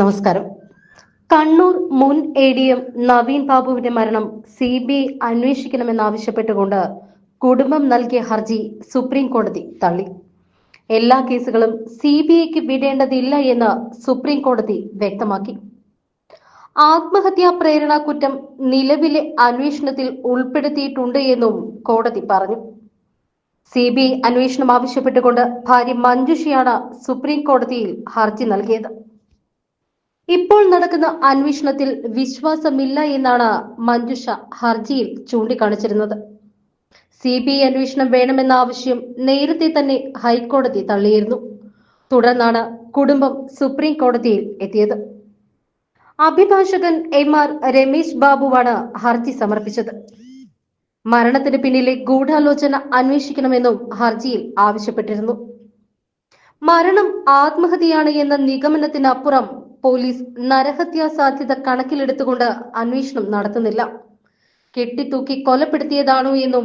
നമസ്കാരം. കണ്ണൂർ മുൻ A D M Naveen ബാബുവിന്റെ മരണം സി ബി ഐ അന്വേഷിക്കണമെന്നാവശ്യപ്പെട്ടുകൊണ്ട് കുടുംബം നൽകിയ ഹർജി സുപ്രീം കോടതി തള്ളി. എല്ലാ കേസുകളും സി ബി ഐക്ക് വിടേണ്ടതില്ല എന്ന് സുപ്രീം കോടതി വ്യക്തമാക്കി. ആത്മഹത്യാ പ്രേരണ കുറ്റം നിലവിലെ അന്വേഷണത്തിൽ ഉൾപ്പെടുത്തിയിട്ടുണ്ട് എന്നും കോടതി പറഞ്ഞു. സി ബി ഐ അന്വേഷണം ആവശ്യപ്പെട്ടുകൊണ്ട് ഭാര്യ മഞ്ജുഷിയാണ് സുപ്രീം കോടതിയിൽ ഹർജി നൽകിയത്. ഇപ്പോൾ നടക്കുന്ന അന്വേഷണത്തിൽ വിശ്വാസമില്ല എന്നാണ് മഞ്ജുഷ ഹർജിയിൽ ചൂണ്ടിക്കാണിച്ചിരുന്നത്. സി ബി ഐ അന്വേഷണം വേണമെന്ന ആവശ്യം നേരത്തെ തന്നെ ഹൈക്കോടതി തള്ളിയിരുന്നു. തുടർന്നാണ് കുടുംബം സുപ്രീം കോടതിയിൽ എത്തിയത്. അഭിഭാഷകൻ എം ആർ രമേശ് ബാബുവാണ് ഹർജി സമർപ്പിച്ചത്. മരണത്തിന് പിന്നിലെ ഗൂഢാലോചന അന്വേഷിക്കണമെന്നും ഹർജിയിൽ ആവശ്യപ്പെട്ടിരുന്നു. മരണം ആത്മഹത്യയാണ് എന്ന നിഗമനത്തിനപ്പുറം പോലീസ് നരഹത്യാ സാധ്യത കണക്കിലെടുത്തുകൊണ്ട് അന്വേഷണം നടത്തുന്നില്ല. കെട്ടിത്തൂക്കി കൊലപ്പെടുത്തിയതാണോ എന്നും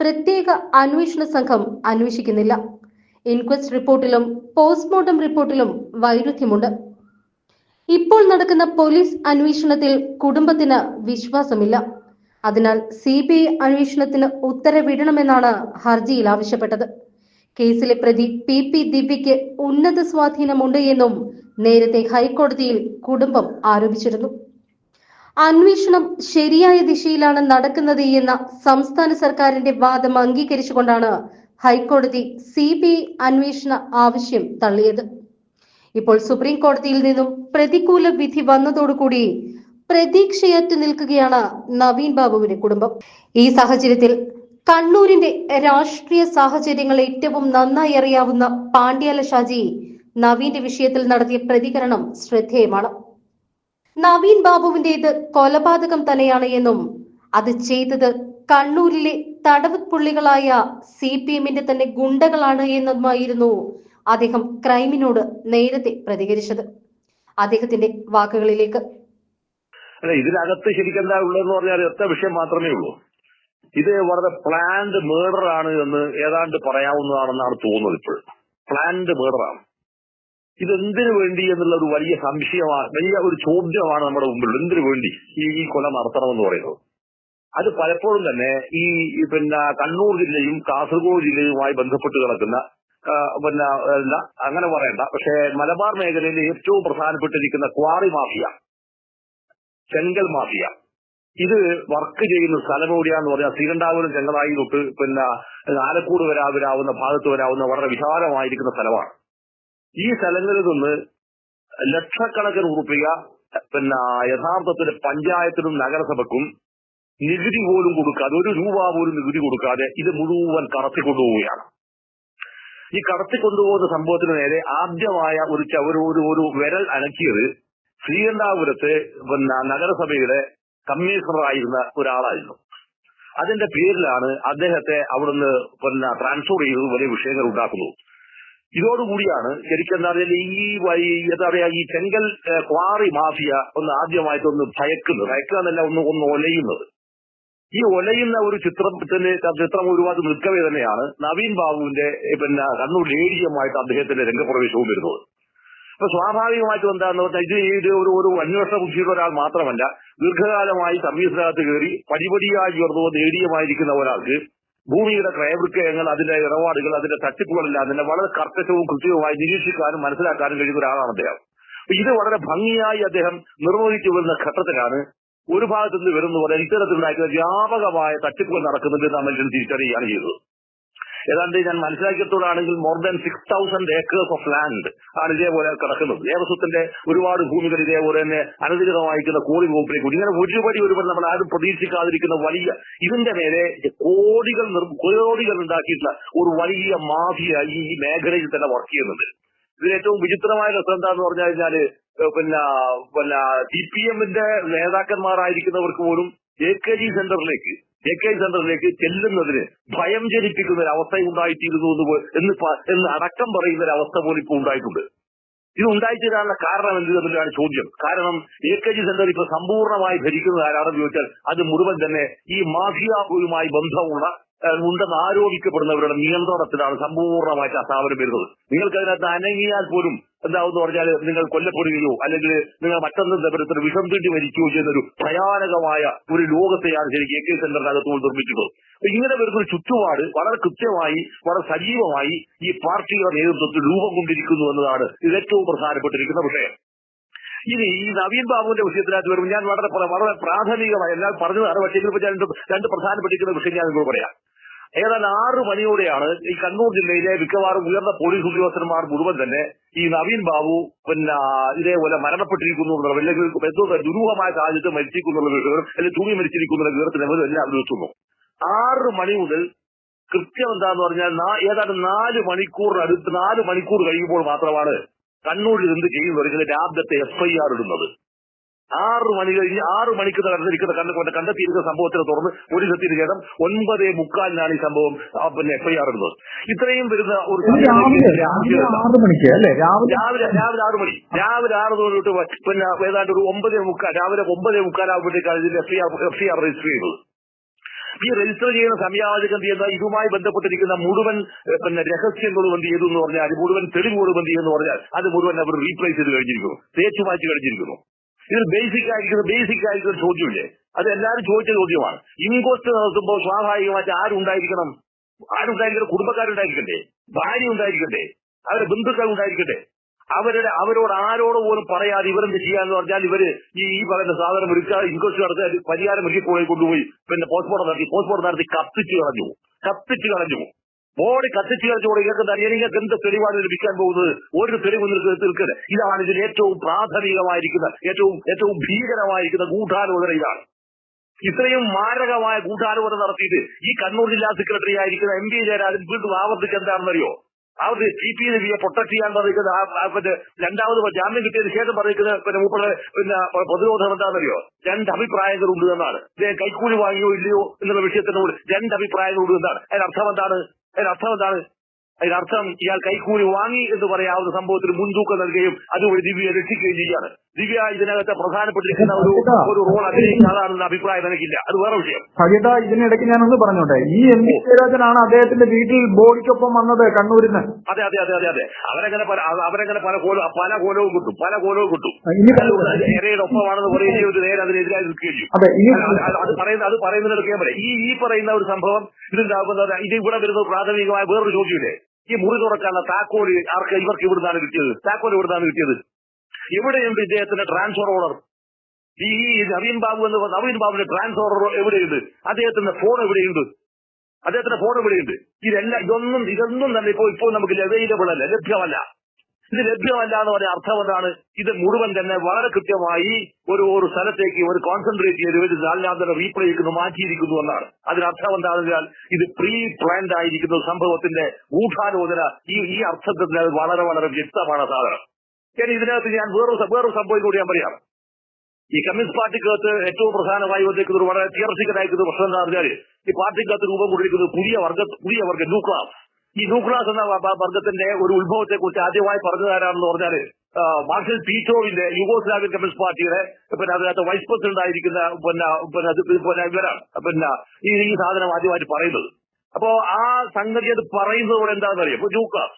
പ്രത്യേക അന്വേഷണ സംഘം അന്വേഷിക്കുന്നില്ല. Inquest റിപ്പോർട്ടിലും postmortem റിപ്പോർട്ടിലും വൈരുദ്ധ്യമുണ്ട്. ഇപ്പോൾ നടക്കുന്ന പോലീസ് അന്വേഷണത്തിൽ കുടുംബത്തിന് വിശ്വാസമില്ല. അതിനാൽ സി ബി ഐ അന്വേഷണത്തിന് ഉത്തരവിടണമെന്നാണ് ഹർജിയിൽ ആവശ്യപ്പെട്ടത്. കേസിലെ പ്രതി പി പി ദിവ്യയ്ക്ക് ഉന്നത സ്വാധീനമുണ്ട് എന്നും നേരത്തെ ഹൈക്കോടതിയിൽ കുടുംബം ആരോപിച്ചിരുന്നു. അന്വേഷണം ശരിയായ ദിശയിലാണ് നടക്കുന്നത് എന്ന സംസ്ഥാന സർക്കാരിന്റെ വാദം അംഗീകരിച്ചുകൊണ്ടാണ് ഹൈക്കോടതി സി ബി ഐ അന്വേഷണ ആവശ്യം തള്ളിയത്. ഇപ്പോൾ സുപ്രീം കോടതിയിൽ നിന്നും പ്രതികൂല വിധി വന്നതോടുകൂടി പ്രതീക്ഷയറ്റ് നിൽക്കുകയാണ് നവീൻ ബാബുവിന്റെ കുടുംബം. ഈ സാഹചര്യത്തിൽ കണ്ണൂരിന്റെ രാഷ്ട്രീയ സാഹചര്യങ്ങൾ ഏറ്റവും നന്നായി അറിയാവുന്ന പാണ്ഡ്യാല ഷാജി നവീന്റെ വിഷയത്തിൽ നടത്തിയ പ്രതികരണം ശ്രദ്ധേയമാണ്. നവീൻ ബാബുവിന്റേത് കൊലപാതകം തന്നെയാണ് എന്നും അത് ചെയ്തത് കണ്ണൂരിലെ തടവ് പുള്ളികളായ സി പി എമ്മിന്റെ തന്നെ ഗുണ്ടകളാണ് എന്നുമായിരുന്നു അദ്ദേഹം ക്രൈമിനോട് നേരത്തെ പ്രതികരിച്ചത്. അദ്ദേഹത്തിന്റെ വാക്കുകളിലേക്ക്. അല്ല ഇതിനകത്ത് ശരിക്കും എന്താ ഉള്ളതെന്ന് പറഞ്ഞാൽ ഒറ്റ വിഷയം മാത്രമേ ഉള്ളൂ. ഇത് വളരെ പ്ലാൻഡ് മേർഡർ ആണ് എന്ന് ഏതാണ്ട് പറയാവുന്നതാണെന്നാണ് തോന്നുന്നത് ഇപ്പോൾ പ്ലാൻഡ് മേർഡർ ആണ്. ഇതെന്തിനു വേണ്ടി എന്നുള്ള ഒരു വലിയ സംശയമാണ് വലിയ ഒരു ചോദ്യമാണ് നമ്മുടെ മുമ്പിൽ എന്തിനു വേണ്ടി ഈ കൊല നടത്തണമെന്ന് പറയുന്നത്? അത് പലപ്പോഴും തന്നെ ഈ പിന്നെ കണ്ണൂർ ജില്ലയും കാസർഗോഡ് ജില്ലയുമായി ബന്ധപ്പെട്ട് കിടക്കുന്ന പിന്നെ അങ്ങനെ പറയണ്ട. പക്ഷേ മലബാർ മേഖലയിൽ ഏറ്റവും പ്രധാനപ്പെട്ടിരിക്കുന്ന ക്വാറി മാഫിയ ചെങ്കൽ മാഫിയ ഇത് വർക്ക് ചെയ്യുന്ന സ്ഥലം എവിടെയാന്ന് പറഞ്ഞാൽ ശ്രീകണ്ഠാപുരം ചെങ്കലായി തൊട്ട് പിന്നെ ആലക്കൂട് വരാവരാവുന്ന ഭാഗത്ത് വരാവുന്ന വളരെ വിശാലമായിരിക്കുന്ന സ്ഥലമാണ്. ഈ സ്ഥലങ്ങളിൽ നിന്ന് ലക്ഷക്കണക്കിന് ഉറുപ്പിക പിന്നെ യഥാർത്ഥത്തിൽ പഞ്ചായത്തിനും നഗരസഭയ്ക്കും നികുതി പോലും കൊടുക്കാതെ ഒരു രൂപ പോലും നികുതി കൊടുക്കാതെ ഇത് മുഴുവൻ കടത്തിക്കൊണ്ടുപോവുകയാണ്. ഈ കടത്തിക്കൊണ്ടുപോകുന്ന സംഭവത്തിന് നേരെ ആദ്യമായ ഒരു ചവരോ ഒരു വിരൽ അനക്കിയത് ശ്രീകണ്ഠാപുരത്തെ പിന്നെ നഗരസഭയുടെ കമ്മീഷണറായിരുന്ന ഒരാളായിരുന്നു. അതിന്റെ പേരിലാണ് അദ്ദേഹത്തെ അവിടുന്ന് പിന്നെ ട്രാൻസ്ഫർ ചെയ്തത് വലിയ വിഷയങ്ങൾ ഉണ്ടാക്കുന്നത്. ഇതോടുകൂടിയാണ് ശരിക്കും എന്താ പറയുക ഈ എന്താ പറയാ ഈ ചെങ്കൽ ക്വാറി മാഫിയ ഒന്ന് ആദ്യമായിട്ടൊന്ന് ഭയക്കുന്നത് ഭയക്കുക എന്നല്ല ഒന്ന് ഒന്ന് ഒലയുന്നത്. ഈ ഒലയുന്ന ഒരു ചിത്രത്തിന് ചിത്രം ഒരുപാട് നിൽക്കവേ തന്നെയാണ് നവീൻ ബാബുവിന്റെ പിന്നെ കണ്ണൂർ ലേഡിയമായിട്ട് അദ്ദേഹത്തിന്റെ രംഗപ്രവേശവും വരുന്നത്. അപ്പൊ സ്വാഭാവികമായിട്ടും എന്താന്ന് പറഞ്ഞാൽ ഇത് ഒരു ഒരു അന്വേഷണ ബുദ്ധിയുള്ള ഒരാൾ മാത്രമല്ല ദീർഘകാലമായി സർവീസിനകത്ത് കയറി പടിപടിയായി ഉയർന്നു നേടിയമായിരിക്കുന്ന ഒരാൾക്ക് ഭൂമിയുടെ ക്രയവിക്രയങ്ങൾ അതിന്റെ ഇടപാടുകൾ അതിന്റെ തട്ടിപ്പുകളെല്ലാം തന്നെ വളരെ കർക്കശവും കൃത്യവുമായി നിരീക്ഷിക്കാനും മനസ്സിലാക്കാനും കഴിയുന്ന ഒരാളാണ് അദ്ദേഹം. ഇത് വളരെ ഭംഗിയായി അദ്ദേഹം നിർവഹിച്ചു വരുന്ന ഘട്ടത്തിലാണ് ഒരു ഭാഗത്തുനിന്ന് വരുന്ന പോലെ ഇത്തരത്തിലുണ്ടാക്കുന്ന വ്യാപകമായ തട്ടിപ്പുകൾ നടക്കുന്നുണ്ട് മനുഷ്യൻ തിരിച്ചറിയുകയാണ് ചെയ്തത്. ഏതാണ്ട് ഞാൻ മനസ്സിലാക്കിയത്തോടാണെങ്കിൽ more than six thousand acres of land ആണ് ഇതേപോലെ കിടക്കുന്നത്. ദേവസ്വത്തിന്റെ ഒരുപാട് ഭൂമികൾ ഇതേപോലെ തന്നെ അനധികൃതമായിരിക്കുന്ന കോറി വകുപ്പിലേക്ക് ഇങ്ങനെ ഒരുപടി ഒരുപടി നമ്മൾ ആരും പ്രതീക്ഷിക്കാതിരിക്കുന്ന വലിയ ഇതിന്റെ നേരെ കോടികൾ കോടികൾ ഉണ്ടാക്കിയിട്ടുള്ള ഒരു വലിയ മാഫിയ ഈ മേഖലയിൽ തന്നെ വർക്ക് ചെയ്യുന്നുണ്ട്. ഇതിൽ ഏറ്റവും വിചിത്രമായ രസം എന്താന്ന് പറഞ്ഞു കഴിഞ്ഞാൽ പിന്നെ പിന്നെ സി പി എമ്മിന്റെ നേതാക്കന്മാരായിരിക്കുന്നവർക്ക് പോലും എ കെ ജി സെന്ററിലേക്ക് ജെ കെ ജി സെന്ററിലേക്ക് ചെല്ലുന്നതിന് ഭയം ജനിപ്പിക്കുന്ന ഒരു അവസ്ഥ ഉണ്ടായിട്ടിരുന്നു എന്ന് എന്ന് എന്ന് അടക്കം പറയുന്ന ഒരു അവസ്ഥ പോലും ഇപ്പോൾ ഉണ്ടായിട്ടുണ്ട്. ഇത് ഉണ്ടായിത്തീരാനുള്ള കാരണം എന്ത് തമ്മിലാണ് ചോദ്യം? കാരണം എ കെ ജി സെന്റർ ഇപ്പൊ സമ്പൂർണമായി ഭരിക്കുന്നത് ആരാണെന്ന് ചോദിച്ചാൽ അത് മുഴുവൻ തന്നെ ഈ മാഫിയാവുമായി ബന്ധമുള്ള ഉണ്ടെന്ന് ആരോപിക്കപ്പെടുന്നവരുടെ നിയന്ത്രണത്തിലാണ് സമ്പൂർണമായിട്ട് ആ സ്ഥാപനം വരുന്നത്. നിങ്ങൾക്ക് അതിനകത്ത് അനങ്ങിയാൽ പോലും എന്താവെന്ന് പറഞ്ഞാൽ നിങ്ങൾ കൊല്ലപ്പെടുകയോ അല്ലെങ്കിൽ നിങ്ങൾ മറ്റൊന്നും തരത്തിൽ വിഷം തീണ്ടി മരിക്കുകയോ ചെയ്യുന്നൊരു ഭയാനകമായ ഒരു ലോകത്തെയാണ് ശരിക്കും എ കെ സെന്ററിനകത്ത് നിർമ്മിക്കുന്നത് ഇങ്ങനെ വരുന്നൊരു ചുറ്റുപാട് വളരെ കൃത്യമായി വളരെ സജീവമായി ഈ പാർട്ടിയുടെ നേതൃത്വത്തിൽ രൂപം കൊണ്ടിരിക്കുന്നു എന്നതാണ് ഇത് ഏറ്റവും പ്രധാനപ്പെട്ടിരിക്കുന്ന വിഷയം. ഇനി ഈ നവീൻ ബാബുവിന്റെ വിഷയത്തിനകത്ത് വരുമ്പോൾ ഞാൻ വളരെ വളരെ പ്രാഥമികമായി എല്ലാം പറഞ്ഞതാണ് പക്ഷേ ഇതിൽ രണ്ട് പ്രധാനപ്പെട്ടിരിക്കുന്ന വിഷയം ഞാൻ നിങ്ങൾ പറയാം. ഏതാണ്ട് ആറ് മണിയോടെയാണ് ഈ കണ്ണൂർ ജില്ലയിലെ മിക്കവാറും ഉയർന്ന പോലീസ് ഉദ്യോഗസ്ഥന്മാർ മുഴുവൻ തന്നെ ഈ നവീൻ ബാബു പിന്നെ ഇതേപോലെ മരണപ്പെട്ടിരിക്കുന്നു അല്ലെങ്കിൽ എന്തോ ദുരൂഹമായ സാഹചര്യത്തിൽ മരിച്ചിരിക്കുന്നു എന്നുള്ള വിവരം അല്ലെങ്കിൽ തൂങ്ങി മരിച്ചിരിക്കുന്ന വിവരത്തിന് അവർ എല്ലാവരും എത്തുന്നു ആറ് മണി മുതൽ കൃത്യം എന്താന്ന് പറഞ്ഞാൽ ഏതാണ്ട് നാല് മണിക്കൂറിനടുത്ത് നാല് മണിക്കൂർ കഴിയുമ്പോൾ മാത്രമാണ് കണ്ണൂരിൽ എന്ത് ചെയ്യുന്നത്? രാബ്ദത്തെ എഫ് ഐ ആർ ഇടുന്നത്. ആറ് മണി കഴിഞ്ഞ് ആറ് മണിക്ക് നടന്നിരിക്കുന്ന കണ്ട കണ്ടെത്തിയിരിക്കുന്ന സംഭവത്തിനെ തുടർന്ന് ഒരു ശേഷം ഒൻപതേ മുക്കാലിനാണ് ഈ സംഭവം പിന്നെ എഫ്ഐആർ ആർ ഇടുന്നത്. ഇത്രയും വരുന്ന ഒരു രാവിലെ രാവിലെ ആറു മണി. രാവിലെ ആറ് തൊട്ട് പിന്നെ ഏതാണ്ട് ഒരു ഒമ്പതേ മുക്കാൽ രാവിലെ ഒമ്പതേ മുക്കാലാകുമ്പോഴത്തേക്കാണ് ഇതിന്റെ F I R F I R register ചെയ്യുന്നത്. ഈ രജിസ്റ്റർ ചെയ്യുന്ന സമയാവധികൾ എന്ത്? ചെയ്യുന്ന ഇതുമായി ബന്ധപ്പെട്ടിരിക്കുന്ന മുഴുവൻ പിന്നെ രഹസ്യങ്ങളും എന്ത് ചെയ്തു എന്ന് പറഞ്ഞാൽ മുഴുവൻ തെളിവുകളും എന്ത് ചെയ്യുന്നു പറഞ്ഞാൽ അത് മുഴുവൻ അവർ റീപ്ലേസ് ചെയ്ത് കഴിഞ്ഞിരിക്കുന്നു. തേച്ചു മാറ്റി കഴിഞ്ഞിരിക്കുന്നു. ഇതിൽ ബേസിക് ആയിരിക്കുന്ന ബേസിക് ആയിരിക്കുന്ന ഒരു ചോദ്യമില്ലേ? അത് എല്ലാവരും ചോദിച്ച ചോദ്യമാണ്. ഇൻകോസ്റ്റ് നടത്തുമ്പോൾ സ്വാഭാവികമായിട്ട് ആരുണ്ടായിരിക്കണം ആരുണ്ടായിരിക്കണം കുടുംബക്കാരുണ്ടായിരിക്കണ്ടേ? ഭാര്യ ഉണ്ടായിരിക്കണ്ടേ? അവരുടെ ബന്ധുക്കൾ ഉണ്ടായിരിക്കട്ടെ അവരുടെ അവരോട് ആരോട് പോലും പറയാതെ ഇവരെന്ത് ചെയ്യാന്ന് പറഞ്ഞാൽ ഇവർ ഈ ഈ പറയുന്ന സാധനം എടുക്കുക ഇൻക്വസ്റ്റ് നടത്തി പരിഹാരം ഒരുക്കി കൊണ്ടുപോയി. പിന്നെ പോസ്റ്റ്മോർട്ടം നടത്തി പോസ്റ്റ്മോർട്ടം നടത്തി കത്തിച്ച് കളഞ്ഞു കത്തിച്ച് കളഞ്ഞു ബോഡി കത്തിച്ചു കളിച്ചുകൂടെ കേൾക്കുന്ന നിങ്ങൾക്ക് എന്ത് തെളിവാണ് ലഭിക്കാൻ പോകുന്നത്? ഒരു തെളിവ് നിൽക്കരുത്. ഇതാണ് ഇതിൽ ഏറ്റവും പ്രാഥമികമായിരിക്കുന്ന ഏറ്റവും ഏറ്റവും ഭീകരമായിരിക്കുന്ന ഗൂഢാലോചന ഇതാണ്. ഇത്രയും മാരകമായ ഗൂഢാലോചന നടത്തിയിട്ട് ഈ കണ്ണൂർ ജില്ലാ സെക്രട്ടറി ആയിരിക്കുന്ന എം പി ജയരാജൻ വീണ്ടും ആവർത്തിച്ച് എന്താണെന്നറിയോ? അവർ സി പി രവിയെ പ്രൊട്ടക്ട് ചെയ്യാൻ പറയുന്നത് രണ്ടാമത് ജാമ്യം കിട്ടിയതിന് ശേഷം പറയുന്നത് പിന്നെ മൂപ്പയുടെ പിന്നെ പ്രതിരോധം എന്താണെന്നറിയോ? രണ്ട് അഭിപ്രായങ്ങളുണ്ട് എന്നാണ്. കൈക്കൂലി വാങ്ങിയോ ഇല്ലയോ എന്നുള്ള വിഷയത്തിനോട് രണ്ട് അഭിപ്രായങ്ങളുണ്ട് എന്നാണ്. അതിനർത്ഥം എന്താണ്? അതിനർത്ഥം എന്താണ്? അതിനർത്ഥം ഇയാൾ കൈക്കൂലി വാങ്ങി എന്ന് പറയാവുന്ന സംഭവത്തിന് മുൻതൂക്കം നൽകുകയും അതുവഴി ദിവ്യയെ രക്ഷിക്കുകയും ചെയ്യാണ്. ദിവ്യ ഇതിനകത്ത് പ്രധാനപ്പെട്ടിരിക്കുന്ന ഒരു ഒരു റോൾ അഭിനയിക്കാതാണെന്ന അഭിപ്രായം എനിക്കില്ല. അത് വേറെ വിഷയം. സജിത ഇതിനിടയ്ക്ക് ഞാനൊന്ന് പറഞ്ഞോട്ടെ? ഈ എം പി ജയരാജനാണ് അദ്ദേഹത്തിന്റെ വീട്ടിൽ ബോഡിക്കൊപ്പം വന്നത് കണ്ണൂരിൽ നിന്ന് അതെ അതെ അതെ അതെ അതെ. അവരങ്ങനെ പല അവ- അവരങ്ങനെ പല കോലം പല കോലവും കിട്ടും പല കോലവും കിട്ടും. ഇനി ഏരയുടെ ഒപ്പമാണെന്ന് പറയുകയും ഒരു നേരെ അതിനെതിരായി നിൽക്കുകയും അതെ പറയുന്നത് അത് പറയുന്ന അത് പറയുന്നതിനൊക്കെ പറയാം ഈ ഈ പറയുന്ന ഒരു സംഭവം ഇതുണ്ടാകുന്ന ഇത് ഇവിടെ വരുന്നത് പ്രാഥമികമായ വേറൊരു ചോദ്യമില്ലേ? ഈ മുറി തുറക്കാനുള്ള താക്കോൽ ആർക്ക് ഇവർക്ക് ഇവിടുന്നാണ് കിട്ടിയത്? താക്കോൽ ഇവിടുന്നാണ് കിട്ടിയത്? എവിടെയുണ്ട് ഇദ്ദേഹത്തിന്റെ ട്രാൻസ്ഫർ ഓർഡർ ഈ നവീൻ ബാബു എന്ന് നവീൻ ബാബുവിന്റെ ട്രാൻസ്ഫർ ഓർഡർ എവിടെയുണ്ട്? അദ്ദേഹത്തിന്റെ ഫോൺ എവിടെയുണ്ട്? അദ്ദേഹത്തിന്റെ ഫോൺ എവിടെയുണ്ട്? ഇതെല്ലാം ഇതൊന്നും ഇതൊന്നും തന്നെ ഇപ്പോ ഇപ്പോൾ നമുക്ക് അവൈലബിൾ അല്ല ലഭ്യമല്ല. ഇത് ലഭ്യമല്ല എന്ന് പറഞ്ഞ അർത്ഥം എന്താണ്? ഇത് മുഴുവൻ തന്നെ വളരെ കൃത്യമായി ഒരു ഒരു സ്ഥലത്തേക്ക് ഒരു കോൺസെൻട്രേറ്റ് ചെയ്ത് ഒരു നാലിനാന്തരം റീപ്ലേ ചെയ്യുന്നു മാറ്റിയിരിക്കുന്നു എന്നാണ്. അതിനർത്ഥം എന്താണെന്ന് വെച്ചാൽ ഇത് പ്രീ പ്ലാൻഡ് ആയിരിക്കുന്ന സംഭവത്തിന്റെ ഗൂഢാലോചന ഈ ഈ അർത്ഥത്തിൽ വളരെ വളരെ വ്യക്തമാണ് സാധനം. ഇനി ഇതിനകത്ത് ഞാൻ വേറൊരു വേറൊരു സംഭവം കൂടി ഞാൻ പറയാം. ഈ കമ്മ്യൂണിസ്റ്റ് പാർട്ടിക്കകത്ത് ഏറ്റവും പ്രധാനമായി വന്നിരിക്കുന്ന ഒരു വളരെ തീർച്ചയായിരിക്കുന്ന പ്രശ്നം എന്താ പറഞ്ഞാൽ ഈ പാർട്ടിക്കകത്ത് രൂപം കൊണ്ടിരിക്കുന്നത് പുതിയ വർഗ പുതിയ വർഗ ന്യൂ ക്ലാസ് ഈ ന്യൂ ക്ലാസ് എന്ന വർഗത്തിന്റെ ഒരു ഉത്ഭവത്തെ കുറിച്ച് ആദ്യമായി പറഞ്ഞു തരാമെന്ന് പറഞ്ഞാൽ മാർഷൽ പീറ്റോവിന്റെ യുഗോസ്ലാവിയൻ കമ്മ്യൂണിസ്റ്റ് പാർട്ടിയുടെ പിന്നെ അതിനകത്ത് വൈസ് പ്രസിഡന്റ് ആയിരിക്കുന്ന പിന്നെ ഇവരാണ്. പിന്നെ ഈ ഈ സാധനം ആദ്യമായിട്ട് പറയുന്നത്. അപ്പോ ആ സംഗതി അത് പറയുന്നതോടെ എന്താണെന്ന് അറിയാം? ന്യൂ ക്ലാസ്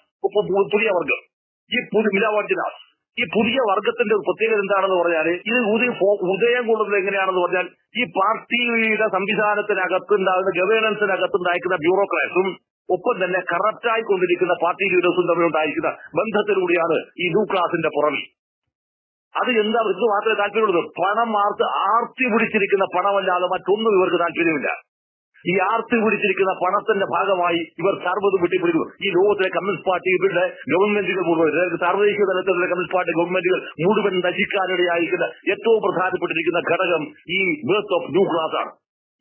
പുതിയ വർഗം. ഈ പുതിയ മിലാവർജിനാസ് ഈ പുതിയ വർഗത്തിന്റെ ഒരു പ്രത്യേകത എന്താണെന്ന് പറഞ്ഞാൽ ഇത് ഉദയം ഉദയം കൊള്ളുന്നത് എങ്ങനെയാണെന്ന് പറഞ്ഞാൽ ഈ പാർട്ടിയുടെ സംവിധാനത്തിനകത്ത് ഉണ്ടാകുന്ന ഗവേണൻസിനകത്ത് ഉണ്ടായിരിക്കുന്ന ബ്യൂറോക്രാറ്റ്സും ഒപ്പം തന്നെ കറപ്റ്റായി കൊണ്ടിരിക്കുന്ന പാർട്ടി ലീഡേഴ്സും തമ്മിലുണ്ടായിരിക്കുന്ന ബന്ധത്തിലൂടെയാണ് ഈ ന്യൂ ക്ലാസിന്റെ പുറമി. അത് എന്താ ഇത് മാത്രമേ താല്പര്യമുള്ളൂ? പണം ആർത്ത് ആർത്തി പിടിച്ചിരിക്കുന്ന പണമല്ലാതെ മറ്റൊന്നും ഇവർക്ക് താല്പര്യമില്ല. ഈ ആർത്തി പിടിച്ചിരിക്കുന്ന പണത്തിന്റെ ഭാഗമായി ഇവർ സർവത് വെട്ടിപ്പിടിക്കുന്നു ഈ ലോകത്തിലെ കമ്മ്യൂണിസ്റ്റ് പാർട്ടി ഇവരുടെ ഗവൺമെന്റുകൾ മുഴുവൻ സാർവദേശിക തലത്തിലുള്ള കമ്മ്യൂണിസ്റ്റ് പാർട്ടി ഗവൺമെന്റുകൾ മുഴുവൻ നശിക്കാനിടയായിരിക്കുന്ന ഏറ്റവും പ്രധാനപ്പെട്ടിരിക്കുന്ന ഘടകം ഈ ബേർത്ത് ഓഫ് ന്യൂ ക്ലാസ് ആണ്.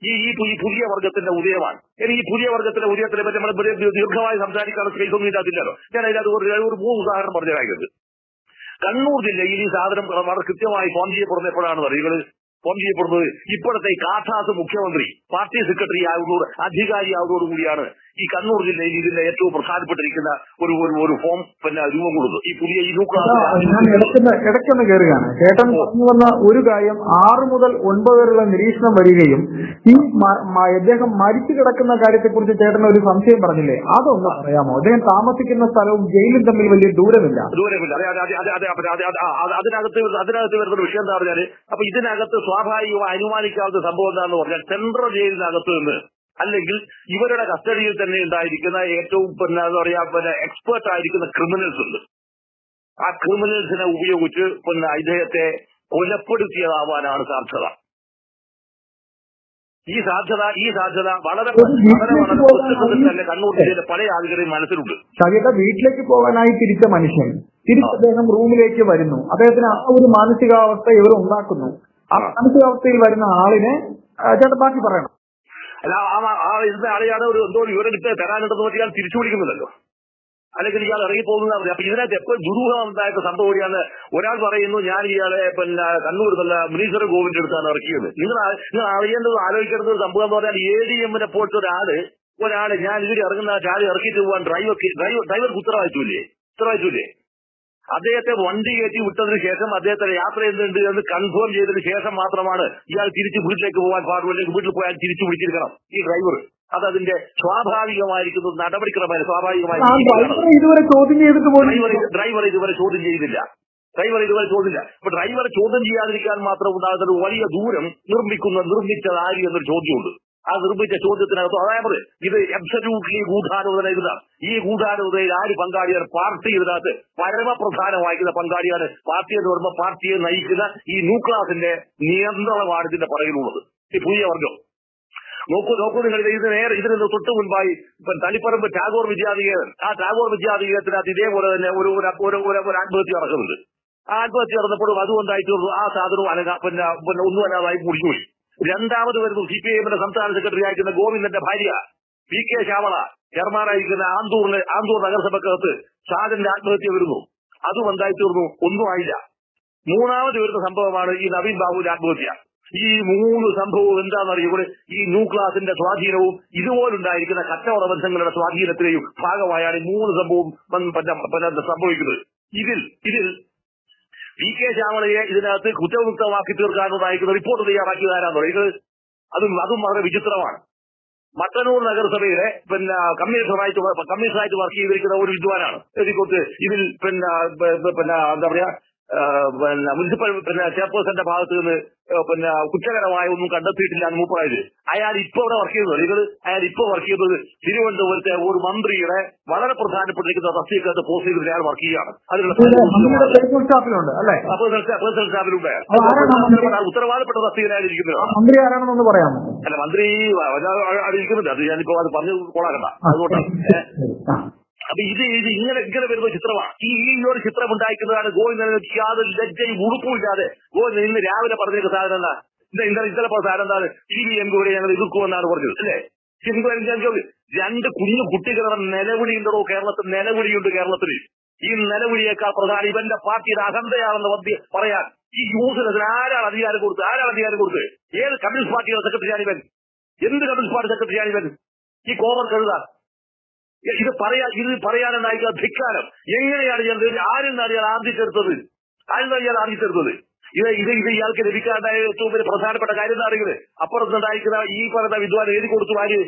ഈ ഈ പുതിയ വർഗത്തിന്റെ ഉദയമാണ്. ഇനി ഈ പുതിയ വർഗത്തിന്റെ ഉദയത്തിനെ പറ്റി നമ്മൾ ദീർഘമായി സംസാരിക്കാനുള്ള സ്പേസ് ഒന്നും ഇതിനകത്തില്ലല്ലോ ഞാൻ അതിനകത്ത് ഒരു ഒരു മൂന്ന് ഉദാഹരണം പറഞ്ഞു കാര്യം കണ്ണൂർ ജില്ലയിൽ ഈ സാധനം വളരെ കൃത്യമായി ഫോം ചെയ്യപ്പെടുന്ന എപ്പോഴാണ് അറിയുകൾ ഫോം ചെയ്യപ്പെടുന്നത് ഇപ്പോഴത്തെ കാട്ടാസ് മുഖ്യമന്ത്രി പാർട്ടി സെക്രട്ടറി ആകുന്നതോട് അധികാരിയാകുന്നതോടുകൂടിയാണ് ഈ കണ്ണൂർ ജില്ലയിൽ ഇതിന്റെ ഏറ്റവും പ്രധാനപ്പെട്ടിരിക്കുന്ന ഒരു ഒരു ഒരു ഫോം പിന്നെ രൂപം കൊടുത്തു. ഈ പുതിയ ഈ ഇടയ്ക്കൊന്ന് കയറുകയാണ് ചേട്ടൻ പറഞ്ഞു വന്ന ഒരു കാര്യം ആറ് മുതൽ ഒൻപത് വരെയുള്ള നിരീക്ഷണം വരികയും ഈ അദ്ദേഹം മരിച്ചു കിടക്കുന്ന കാര്യത്തെക്കുറിച്ച് ചേട്ടൻ ഒരു സംശയം പറഞ്ഞില്ലേ? അതൊന്ന് പറയാമോ? അദ്ദേഹം താമസിക്കുന്ന സ്ഥലവും ജയിലും തമ്മിൽ വലിയ ദൂരമില്ല. ദൂരമില്ല. അതിനകത്ത് അതിനകത്ത് വരുന്ന ഒരു വിഷയം എന്താ പറഞ്ഞാൽ അപ്പൊ ഇതിനകത്ത് സ്വാഭാവികമായി അനുമാനിക്കാവുന്ന സംഭവം എന്താണെന്ന് പറഞ്ഞാൽ സെൻട്രൽ ജയിലിനകത്ത് നിന്ന് അല്ലെങ്കിൽ ഇവരുടെ കസ്റ്റഡിയിൽ തന്നെ ഉണ്ടായിരിക്കുന്ന ഏറ്റവും പിന്നെ എന്താ പറയാ പിന്നെ എക്സ്പേർട്ട് ആയിരിക്കുന്ന ക്രിമിനൽസ് ഉണ്ട്. ആ ക്രിമിനൽസിനെ ഉപയോഗിച്ച് പിന്നെ ഇദ്ദേഹത്തെ കൊലപ്പെടുത്തിയതാവാനാണ് സാധ്യത. ഈ സാധ്യത ഈ സാധ്യത വളരെ വളരെ വളരെ തന്നെ കണ്ണൂർ ജില്ലയിലെ പല ആളുകളുടെയും മനസ്സിലുണ്ട്. സവിയുടെ വീട്ടിലേക്ക് പോകാനായി തിരിച്ച മനുഷ്യൻ. തിരിച്ച് അദ്ദേഹം റൂമിലേക്ക് വരുന്നു. അദ്ദേഹത്തിന് ആ ഒരു മാനസികാവസ്ഥ ഇവർ ഉണ്ടാക്കുന്നു. ആ. മാനസികാവസ്ഥയിൽ വരുന്ന ആളിനെ ചേട്ടൻ ബാക്കി പറയണം. അല്ല ആ ആ ഇരുന്ന ആളെയാണ് ഒരു എന്തോ വിവരം എടുത്ത് തരാനുണ്ടെന്ന് പറഞ്ഞാൽ തിരിച്ചു വിളിക്കുന്നുണ്ടല്ലോ. അല്ലെങ്കിൽ ഇയാൾ ഇറങ്ങി പോകുന്നതാണ് അപ്പൊ ഇതിനകത്ത് എപ്പോഴും ദുരൂഹമുണ്ടായ സംഭവം കൂടിയാണ് ഒരാൾ പറയുന്നു ഞാൻ ഇയാളെ പിന്നെ കണ്ണൂർ നല്ല മുനീശ്വര ഗോവിന്റെ അടുത്താണ് ഇറക്കിയത്. നിങ്ങൾ നിങ്ങൾ അറിയേണ്ടത് ആലോചിക്കേണ്ടത് ഒരു സംഭവം എന്ന് പറഞ്ഞാൽ എ ഡി എമ്മിനെ പോലത്തെ ഒരാൾ ഒരാൾ ഞാൻ ഇതിൽ ഇറങ്ങുന്ന ചാടി ഇറക്കിയിട്ട് പോകാൻ ഡ്രൈവർ ഡ്രൈവർ ഡ്രൈവർക്ക് ഉത്തരവാദിത്വമില്ലേ? ഉത്തരവാദിത്വമില്ലേ? അദ്ദേഹത്തെ വണ്ടി കയറ്റി വിട്ടതിന് ശേഷം അദ്ദേഹത്തെ യാത്ര ചെയ്യുന്നുണ്ട് എന്ന് കൺഫേം ചെയ്തതിന് ശേഷം മാത്രമാണ് ഇയാൾ തിരിച്ച് വീട്ടിലേക്ക് പോകാൻ പാടുള്ളൂ വീട്ടിൽ പോയാൽ തിരിച്ചു പിടിച്ചിരിക്കണം ഈ ഡ്രൈവർ അത് അതിന്റെ സ്വാഭാവികമായിരിക്കുന്ന നടപടിക്രമമായി സ്വാഭാവികമായിട്ട് സ്വാഭാവികമായ ഡ്രൈവർ ഇതുവരെ ചോദ്യം ചെയ്തില്ല. ഡ്രൈവർ ഇതുവരെ ചോദ്യമില്ല. അപ്പൊ ഡ്രൈവർ ചോദ്യം ചെയ്യാതിരിക്കാൻ മാത്രം ഉണ്ടാകുന്ന ഒരു വലിയ ദൂരം നിർമ്മിക്കുന്ന നിർമ്മിച്ചത് ആര് എന്നൊരു ചോദ്യമുണ്ട്. ആ നിർമ്മിച്ച ചോദ്യത്തിനകത്ത് അതായത് ഇത് എബ്സല്യൂട്ട്ലി ഗൂഢാലോചന എഴുതാം ഈ ഗൂഢാലോചനയിൽ ആര് പങ്കാളിയാണ്? പാർട്ടി ഇതിനകത്ത് പരമപ്രധാനമായിരിക്കുന്ന പങ്കാളിയാണ്. പാർട്ടി എന്ന് പറയുമ്പോൾ പാർട്ടിയെ നയിക്കുന്ന ഈ ന്യൂക്ലാസിന്റെ നിയന്ത്രണമാണ് ഇതിന്റെ പറയിലുള്ളത് ഈ പുതിയ വർഗം. നോക്കൂ നോക്കൂ നിങ്ങൾ ഇത് നേരെ ഇതിന് തൊട്ട് മുൻപായി തളിപ്പറമ്പ് ടാഗോർ വിദ്യാധികേതൻ ആ ടാഗോർ വിദ്യാധികേതത്തിനകത്ത് ഇതേപോലെ തന്നെ ഒരു ആത്മഹത്യ നടക്കുന്നുണ്ട്. ആത്മഹത്യ നടന്നപ്പോഴും അതുകൊണ്ടായിട്ട് ആ സാധനവും അനങ്ങ പിന്നെ ഒന്നും അല്ലാതായി മുടിഞ്ഞുപോയി. രണ്ടാമത് വരുന്നു സി പി ഐഎമ്മിന്റെ സംസ്ഥാന സെക്രട്ടറി ആയിരിക്കുന്ന ഗോവിന്ദന്റെ ഭാര്യ പി കെ ശ്യാമള. ചെയർമാനായിരിക്കുന്ന ആന്തൂറിലെ ആന്തൂർ നഗരസഭക്കകത്ത് ഷാജന്റെ ആത്മഹത്യ വരുന്നു. അതും എന്തായി തീർന്നു? ഒന്നും ആയില്ല. മൂന്നാമത് വരുന്ന സംഭവമാണ് ഈ നവീൻ ബാബുവിന്റെ ആത്മഹത്യ. ഈ മൂന്ന് സംഭവവും എന്താണെന്നറിയോ? ഇവിടെ ഈ ന്യൂ ക്ലാസിന്റെ സ്വാധീനവും ഇതുപോലുണ്ടായിരിക്കുന്ന കച്ചവട ബന്ധങ്ങളുടെ സ്വാധീനത്തിലെയും ഭാഗമായാണ് ഈ മൂന്ന് സംഭവം സംഭവിക്കുന്നത്. ഇതിൽ ഇതിൽ പി കെ ശ്യാമളയെ ഇതിനകത്ത് കുറ്റമുക്തമാക്കി തീർക്കാനുണ്ടായിരിക്കുന്ന റിപ്പോർട്ട് തയ്യാറാക്കിയത് ആരാന്ന് പറയുന്നത് അതും അതും വളരെ വിചിത്രമാണ്. മട്ടന്നൂർ നഗരസഭയിലെ പിന്നെ കമ്മീഷണറായിട്ട് കമ്മീഷണറായിട്ട് വർക്ക് ചെയ്തിരിക്കുന്ന ഒരു വിദ്വാനാണ് എഴുതിക്കൊടുത്ത് ഇതിൽ പിന്നെ പിന്നെ എന്താ പറയാ പിന്നെ മുനിസിപ്പൽ പിന്നെ ചെയർപേഴ്സന്റെ ഭാഗത്ത് നിന്ന് പിന്നെ കുറ്റകരമായ ഒന്നും കണ്ടെത്തിയിട്ടില്ല എന്ന് മൂപ്പറായത്. അയാൾ ഇപ്പൊ ഇവിടെ വർക്ക് ചെയ്യുന്നത് നിങ്ങൾ അയാൾ ഇപ്പൊ വർക്ക് ചെയ്യുന്നത് തിരുവനന്തപുരത്തെ ഒരു മന്ത്രിയുടെ വളരെ പ്രധാനപ്പെട്ടിരിക്കുന്ന തസ്തികത്ത് പോസ്റ്റ് ചെയ്തിട്ട് അയാൾ വർക്ക് ചെയ്യുകയാണ്. അതിനുള്ള പേഴ്സണൽ സ്റ്റാഫിലുണ്ട്? ഉത്തരവാദപ്പെട്ട തസ്തികയിലാണ് ഇരിക്കുന്നത്. പറയാമോ? അല്ല മന്ത്രി അവിടെ ഇരിക്കുന്നുണ്ട്. അത് ഞാനിപ്പോ അത് പറഞ്ഞു കൊള്ളാകണ്ട അതുകൊണ്ടാണ്. അപ്പൊ ഇത് ഇത് ഇങ്ങനെ ഇങ്ങനെ വരുന്ന ചിത്രമാണ്. ഈ ഈ ഒരു ചിത്രം ഉണ്ടായിരിക്കുന്നതാണ് ഗോവിന്ദന് യാതൊരു ലജ്ജയും ഉടുപ്പുമില്ലാതെ ഗോവിന്ദൻ ഇന്ന് രാവിലെ പറഞ്ഞിരിക്കുന്ന സാധനം എന്താ? ഇന്ന് ഇന്നലെ ഇന്നലെ സാധനം എന്താണ്? ടി വി എം കൂടെ ഞങ്ങൾ എതിർക്കുമെന്നാണ് പറഞ്ഞത് അല്ലേ? രണ്ട് കുഞ്ഞു കുട്ടികളുടെ നിലവിളിയുണ്ടോ കേരളത്തിൽ? നിലവിളിയുണ്ട് കേരളത്തിൽ. ഈ നിലവിളിയേക്കാൾ പ്രധാനം ഇവന്റെ പാർട്ടിയുടെ അഹന്തയാണെന്ന് പറയാൻ ഈ യൂസിന് ആരാണ് അധികാരം കൊടുത്ത് ആരാണ് അധികാരം കൊടുത്ത് ഏത് കമ്മ്യൂണിസ്റ്റ് പാർട്ടിയുടെ സെക്രട്ടറിയാണ് ഇവൻ? എന്ത് കമ്മ്യൂണിസ്റ്റ് പാർട്ടി സെക്രട്ടറിയാണ് ഇവൻ? ഈ കോമൺ കഴുതാൻ ഇത് പറയാ ഇത് പറയാനുണ്ടായിരിക്കുന്ന ധിക്കാരം. എങ്ങനെയാണ് ഇയാൾ ആരെന്നാണ് അറിയാൻ ആർജിച്ചെടുത്തത്? ആരെന്നാണ് ഇയാൾ ആർജിച്ചെടുത്തത്? ഇത് ഇത് ഇത് ഇയാൾക്ക് ലഭിക്കാണ്ടായ ഏറ്റവും വലിയ പ്രധാനപ്പെട്ട കാര്യം എന്താ അറിയുന്നത് അപ്പുറത്തുണ്ടായിരിക്കുന്ന ഈ പറയുന്ന വിദ്വാൻ എഴുതി കൊടുത്തു ആര്?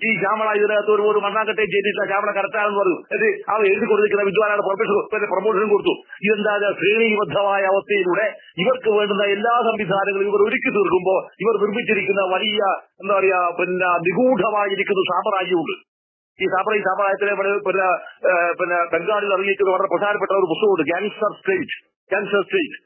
ഈ ശ്യാമള ഇതിനകത്ത് ഒരു ഒരു മണ്ണാക്കട്ടെ ചെയ്തിട്ടില്ല ശ്യാമള കറക്റ്റാണെന്ന് പറഞ്ഞു അത് അവർ എഴുതി കൊടുത്തിരിക്കുന്ന വിദ്വാനാണ് പ്രൊഫഷൻ പ്രൊമോഷൻ കൊടുത്തു. ഇതെന്താ ശ്രേണിബദ്ധമായ അവസ്ഥയിലൂടെ ഇവർക്ക് വേണ്ടുന്ന എല്ലാ സംവിധാനങ്ങളും ഇവർ ഒരുക്കി തീർക്കുമ്പോൾ ഇവർ നിർമ്മിച്ചിരിക്കുന്ന വലിയ എന്താ പറയാ പിന്നെ നിഗൂഢമായിരിക്കുന്ന സാമ്രാജ്യമുണ്ട്. ഈ സാമ്രാജ്യ ഈ പിന്നെ പിന്നെ പിന്നെ ബംഗാളിൽ ഇറങ്ങിയിട്ട് വളരെ പ്രധാനപ്പെട്ട ഒരു പുസ്തകമുണ്ട് ക്യാൻസർ സ്റ്റേറ്റ് ക്യാൻസർ സ്റ്റേറ്റ്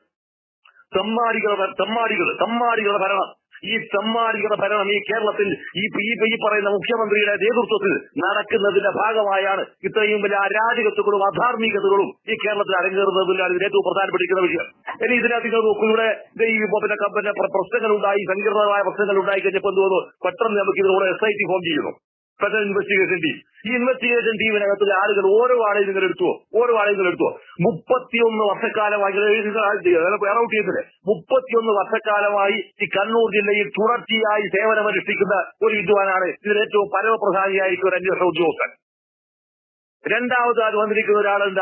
തെമ്മാടികളുടെ തെമ്മാടികൾ തെമ്മാടികളുടെ ഭരണം. ഈ തെമ്മാടികളുടെ ഭരണം ഈ കേരളത്തിൽ ഈ ഈ പറയുന്ന മുഖ്യമന്ത്രിയുടെ നേതൃത്വത്തിൽ നടക്കുന്നതിന്റെ ഭാഗമായാണ് ഇത്രയും വലിയ അരാജകത്വങ്ങളും അധാർമികതകളും ഈ കേരളത്തിൽ അരങ്ങേറുന്നതിലാണ് ഇതിന് ഏറ്റവും പ്രധാനപ്പെട്ടിരിക്കുന്ന വിഷയം. ഇനി ഇതിനകത്ത് നിങ്ങൾ നോക്കും ഇവിടെ ഈ പിന്നെ ഉണ്ടായി സങ്കീർണമായ പ്രശ്നങ്ങൾ ഉണ്ടായി കഴിഞ്ഞപ്പോൾ എന്തോന്നു പെട്ടെന്ന് നമുക്ക് ഇതിലൂടെ എസ് ഐ ടി ഫോം ചെയ്യുന്നു. സ്പെഷ്യൽ ഇൻവെസ്റ്റിഗേഷൻ ടീം ഈ ഇൻവെസ്റ്റിഗേഷൻ ടീമിനകത്തുള്ള ആളുകൾ ഓരോ ആളെയും നിങ്ങൾ എടുത്തുവോ? ഓരോ ആളെയും നിങ്ങൾ എടുത്തുവോ? മുപ്പത്തിയൊന്ന് വർഷക്കാലമായി ഔട്ട് ചെയ്തത് മുപ്പത്തിയൊന്ന് വർഷക്കാലമായി ഈ കണ്ണൂർ ജില്ലയിൽ തുടർച്ചയായി സേവനമനുഷ്ഠിക്കുന്ന ഒരു വിദ്വാനാണ്. ഇതിൽ ഏറ്റവും പരമപ്രധാനിയായിട്ടുള്ള ഒരു അന്വേഷണ ഉദ്യോഗസ്ഥൻ. രണ്ടാമത് അത് വന്നിരിക്കുന്ന ഒരാളുണ്ട്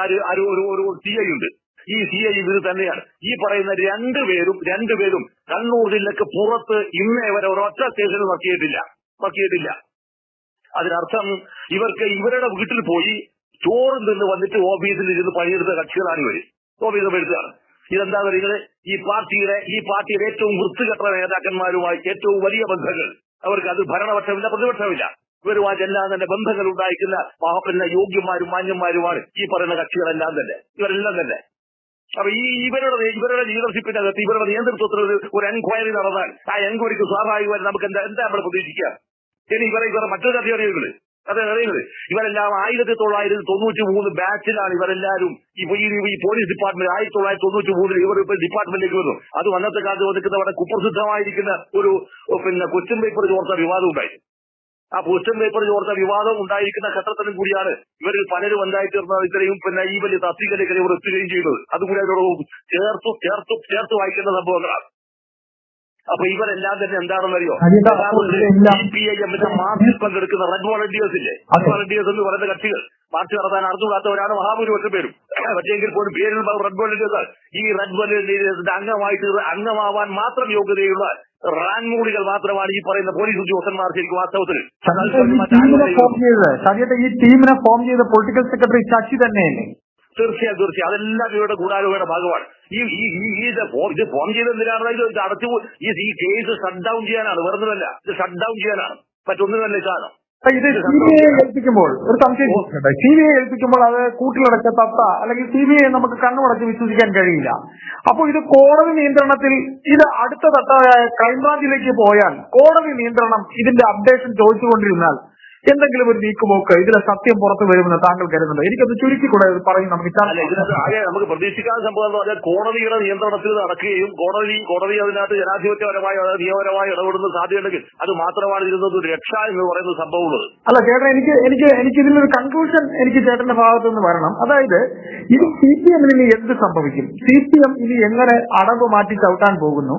ഒരു സി ഐ ഉണ്ട്. ഈ സി ഐ ഇത് തന്നെയാണ്. ഈ പറയുന്ന രണ്ടുപേരും രണ്ടുപേരും കണ്ണൂർ ജില്ലക്ക് പുറത്ത് ഇന്നേ വരെ ഒരൊറ്റ സ്റ്റേഷനിൽ വർക്കിയിട്ടില്ല വർക്കിയിട്ടില്ല അതിനർത്ഥം ഇവർക്ക് ഇവരുടെ വീട്ടിൽ പോയി ചോറും തിന്ന് വന്നിട്ട് ഓഫീസിൽ ഇരുന്ന് പണിയെടുത്ത കക്ഷികളാണ് ഇവർ. ഓഫീസ് എടുത്താണ് ഇതെന്താ പറയുന്നത് ഈ പാർട്ടിയുടെ ഈ പാർട്ടിയുടെ ഏറ്റവും വൃത്തികെട്ട നേതാക്കന്മാരുമായി ഏറ്റവും വലിയ ബന്ധങ്ങൾ. അവർക്ക് അത് ഭരണപക്ഷമില്ല പ്രതിപക്ഷമില്ല. ഇവരുമായിട്ടെല്ലാം തന്നെ ബന്ധങ്ങൾ ഉണ്ടായിരിക്കുന്ന പാവപ്പെട്ട യോഗ്യന്മാരും മാന്യന്മാരുമാണ് ഈ പറയുന്ന കക്ഷികളെല്ലാം തന്നെ. ഇവരെല്ലാം തന്നെ. അപ്പൊ ഈ ഇവരുടെ ഇവരുടെ ലീഡർഷിപ്പിന്റെ അകത്ത് ഇവരുടെ നേതൃത്വത്തിൽ ഒരു- എൻക്വയറി നടന്നാൽ ആ എൻക്വയറിക്ക് സ്വാഭാവികമായി നമുക്ക് എന്താ എന്താ നമ്മൾ പ്രതീക്ഷിക്കുക? ഇനി ഇവരെ ഇവരെ മറ്റൊരു കഥ അറിയുന്നത് അത് അറിയുന്നത്? ഇവരെല്ലാം ആയിരത്തി തൊള്ളായിരത്തി തൊണ്ണൂറ്റി മൂന്ന് ബാച്ചിലാണ് ഇവരെല്ലാവരും ഈ പോലീസ് ഡിപ്പാർട്ട്മെന്റ് ആയിരത്തി തൊള്ളായിരത്തി തൊണ്ണൂറ്റി മൂന്നിൽ ഇവർ ഇപ്പൊ ഡിപ്പാർട്ട്മെന്റിലേക്ക് വന്നു അത് അന്നത്തെ കാലത്ത് ഒതുക്കുന്ന അവിടെ കുപ്രസിദ്ധമായിരിക്കുന്ന ഒരു പിന്നെ കൊച്ചിൻ പേപ്പർ ചോർത്ത വിവാദം ഉണ്ടായിരുന്നു. ആ പോസ്റ്റൻ പേപ്പർ ചോർത്ത വിവാദം ഉണ്ടായിരിക്കുന്ന ഘട്ടത്തിലും കൂടിയാണ് ഇവരിൽ പലരും എന്തായിത്തീർന്നത് ഇത്രയും പിന്നെ ഈ വലിയ തസ്തികളിലേക്ക് ഇവർ എത്തുകയും ചെയ്തത്. അതുകൂടി അതിനോട് ചേർത്തു ചേർത്തു ചേർത്ത് വായിക്കുന്ന സംഭവങ്ങളാണ്. അപ്പൊ ഇവരെല്ലാം തന്നെ എന്താണെന്നറിയോ? സി പി ഐ എമ്മിന്റെ മാർച്ചിൽ പങ്കെടുക്കുന്ന റെഡ് വോളണ്ടിയേഴ്സ് ഇല്ലേ? അതെ. റെഡ് വോളണ്ടിയേഴ്സ് എന്ന് പറയുന്ന കക്ഷികൾ. മാർച്ച് നടത്താൻ അർത്ഥമില്ലാത്തവരാണ് മഹാഭൂരിപക്ഷം പേരും. പക്ഷേങ്കിൽ പോലും പേരിൽ റെഡ് വോളണ്ടിയേഴ്സ് ഈ റെഡ് വോളണ്ടിയേഴ്സിന്റെ അംഗമായിട്ട് അംഗമാവാൻ മാത്രം യോഗ്യതയുള്ള റാൻമൂളികൾ മാത്രമാണ് ഈ പറയുന്ന പോലീസ് ഉദ്യോഗസ്ഥന്മാർ ശരിക്കും വാസ്തവത്തിൽ. ഈ ടീമിനെ ഫോം ചെയ്ത പൊളിറ്റിക്കൽ സെക്രട്ടറി ശശി തന്നെയല്ലേ? തീർച്ചയായും തീർച്ചയായും. അതെല്ലാം ഇവരുടെ ഗൂഢാലോചനയുടെ ഭാഗമാണ്. ഈ ഈ ഇത് ഫോം ഇത് ഫോം ചെയ്ത് എന്തിനാണ് ഇത് അടച്ചു ഈ ഈ കേസ് ഷട്ട് ഡൗൺ ചെയ്യാനാണ്. വെറുതെയല്ല. ഇത് ഷട്ട് ഡൗൺ ചെയ്യാനാണ്. മറ്റൊന്നും തന്നെ ഇത് സി ബി ഐ ഏൽപ്പിക്കുമ്പോൾ ഒരു സംശയം ചോദിക്കട്ടെ. സി ബി ഐ ഏൽപ്പിക്കുമ്പോൾ അത് കൂട്ടിലടച്ച തത്ത അല്ലെങ്കിൽ സി ബി ഐ നമുക്ക് കണ്ണുമടച്ച് വിശ്വസിക്കാൻ കഴിയില്ല. അപ്പോൾ ഇത് കോടതി നിയന്ത്രണത്തിൽ ഇത് അടുത്ത തട്ടായ ക്രൈംബ്രാഞ്ചിലേക്ക് പോയാൽ കോടതി നിയന്ത്രണം ഇതിന്റെ അപ്ഡേഷൻ ചോദിച്ചുകൊണ്ടിരുന്നാൽ എന്തെങ്കിലും ഒരു നീക്കുപോക്ക് ഇതിലെ സത്യം പുറത്തു വരുമെന്ന് താങ്കൾ കരുതുന്നുണ്ട്? എനിക്കത് ചുരുക്കിക്കൂടെ പറയും നമുക്ക് ആകെ നമുക്ക് പ്രതീക്ഷിക്കാത്ത സംഭവം എന്ന് പറഞ്ഞാൽ കോടതിയുടെ നിയന്ത്രണത്തിൽ നടക്കുകയും കോടതി കോടതി അതിനകത്ത് ജനാധിപത്യപരമായി നിയമപരമായി ഇടപെടുന്ന സാധ്യതയുണ്ടെങ്കിൽ അത് മാത്രമാണ് ഇരുന്നത് ഒരു രക്ഷ എന്ന് പറയുന്ന സംഭവമുള്ളത് അല്ല ചേട്ടൻ എനിക്ക് എനിക്ക് എനിക്ക് ഇതിലൊരു കൺക്ലൂഷൻ എനിക്ക് ചേട്ടന്റെ ഭാഗത്തു നിന്ന് വരണം. അതായത് ഇത് സി പി എമ്മിന് എന്ത് സംഭവിക്കും? സി പി എം ഇനി എങ്ങനെ അടവ് മാറ്റി ചവിട്ടാൻ പോകുന്നു?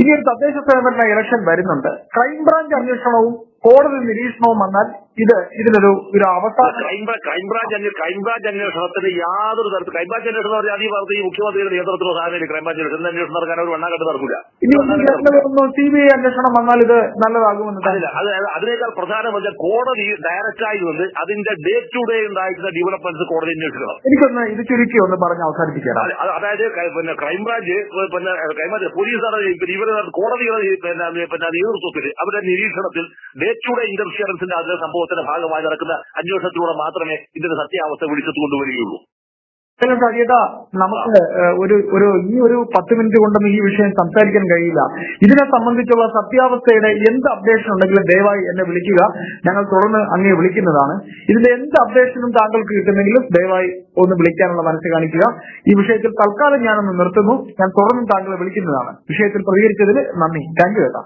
ഇനി ഒരു തദ്ദേശ സ്വയംഭരണ ഇലക്ഷൻ വരുന്നുണ്ട്. ക്രൈംബ്രാഞ്ച് അന്വേഷണവും കോടതി നിരീക്ഷണവും വന്നാൽ ഇത് ഇതിനൊരു ഒരു അവസാന ക്രൈംബ്രാഞ്ച് ക്രൈംബ്രാഞ്ച് അന്വേ- ക്രൈംബ്രാഞ്ച് അന്വേഷണത്തിന് യാതൊരു തരത്തിൽ ക്രൈംബ്രാഞ്ച് അന്വേഷണം പറഞ്ഞാൽ ഈ പറഞ്ഞ ഈ മുഖ്യമന്ത്രിയുടെ നേതൃത്വത്തിലുള്ള സാധനം ക്രൈംബ്രാഞ്ച് അന്വേഷണം? അന്വേഷണം നടക്കാൻ നടക്കില്ല ഇനി ഒന്നും ചേട്ടന് തോന്നുന്നു സി ബി ഐ അന്വേഷണം വന്നാൽ ഇത് നല്ലതാകുമെന്ന് അല്ല അത് അതിനേക്കാൾ പ്രധാനം വെച്ചാൽ കോടതി ഡയറക്റ്റായി വന്ന് അതിന്റെ ഡേ ടു ഡേ ഉണ്ടായിരുന്ന ഡെവലപ്മെന്റ്സ് കോടതി അന്വേഷിക്കണം. എനിക്കൊന്ന് ഇത് ചുരുക്കി ഒന്ന് പറഞ്ഞ് അവസാനിപ്പിക്കാം അത് അത് അതായത് പിന്നെ ക്രൈംബ്രാഞ്ച് പിന്നെ ക്രൈംബ്രാഞ്ച് പോലീസ് ഇവർ കോടതിയുടെ പിന്നെ പിന്നെ നേതൃത്വത്തിൽ അവരുടെ നിരീക്ഷണത്തിൽ ഡേ ടു ഡേ ഇന്റർഫിയറൻസിന്റെ അതിന്റെ സംഭവത്തിന്റെ ഭാഗമായി നടക്കുന്ന അന്വേഷണത്തിലൂടെ മാത്രമേ ഇതിന്റെ സത്യാവസ്ഥ വിളിച്ചെത്തു കൊണ്ടുവരികയുള്ളൂ. നമുക്ക് ഒരു ഒരു ഈ ഒരു പത്ത് മിനിറ്റ് കൊണ്ടൊന്നും ഈ വിഷയം സംസാരിക്കാൻ കഴിയില്ല. ഇതിനെ സംബന്ധിച്ചുള്ള സത്യാവസ്ഥയുടെ എന്ത് അപ്ഡേഷൻ ഉണ്ടെങ്കിലും ദയവായി എന്നെ വിളിക്കുക. ഞങ്ങൾ തുടർന്ന് അങ്ങേ വിളിക്കുന്നതാണ്. ഇതിന്റെ എന്ത് അപ്ഡേഷനും താങ്കൾക്ക് കിട്ടുന്നെങ്കിലും ദയവായി ഒന്ന് വിളിക്കാനുള്ള മനസ്സ് കാണിക്കുക. ഈ വിഷയത്തിൽ തൽക്കാലം ഞാനൊന്ന് നിർത്തുന്നു. ഞാൻ തുടർന്നും താങ്കളെ വിളിക്കുന്നതാണ്. വിഷയത്തിൽ പ്രതികരിച്ചതിൽ നന്ദി. താങ്ക് യു ഏട്ടാ.